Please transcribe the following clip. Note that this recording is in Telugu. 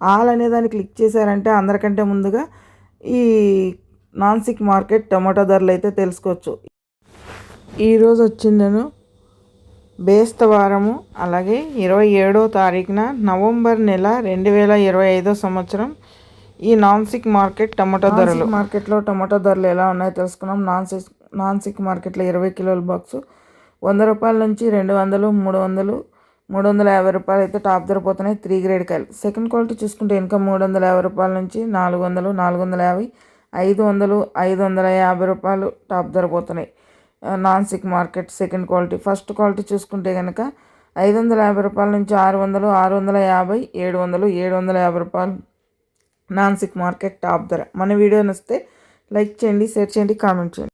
ఆల్ అనే దాన్ని క్లిక్ చేశారంటే అందరికంటే ముందుగా ఈ నాన్సిక్ మార్కెట్ టమాటో ధరలు అయితే తెలుసుకోవచ్చు. ఈరోజు వచ్చిందను బేస్తవారము అలాగే ఇరవై ఏడో తారీఖున నవంబర్ నెల రెండు వేల ఇరవై ఐదో సంవత్సరం ఈ నాన్సిక్ మార్కెట్ టమాటో ధరలు. మార్కెట్లో టమాటో ధరలు ఎలా ఉన్నాయో తెలుసుకున్నాం. నాన్సిక్ నాన్సిక్ మార్కెట్లో ఇరవై కిలోల బాక్స్ వంద రూపాయల నుంచి రెండు వందలు మూడు వందలు మూడు వందల యాభై రూపాయలు అయితే టాప్ ధర పోతున్నాయి త్రీ గ్రేడ్ కాయలు. సెకండ్ క్వాలిటీ చూసుకుంటే ఇంకా మూడు వందల యాభై రూపాయల నుంచి నాలుగు వందలు నాలుగు వందల యాభై ఐదు వందలు ఐదు వందల యాభై రూపాయలు టాప్ ధర పోతున్నాయి. Non sick market second quality. First quality చూసుకుంటే కనుక ఐదు వందల యాభై రూపాయల నుంచి ఆరు వందలు ఆరు వందల యాభై ఏడు వందలు ఏడు వందల యాభై రూపాయలు నాన్ సిక్ మార్కెట్ టాప్ ధర. మన వీడియో నచ్చితే లైక్ చేయండి షేర్ చేయండి కామెంట్ చేయండి.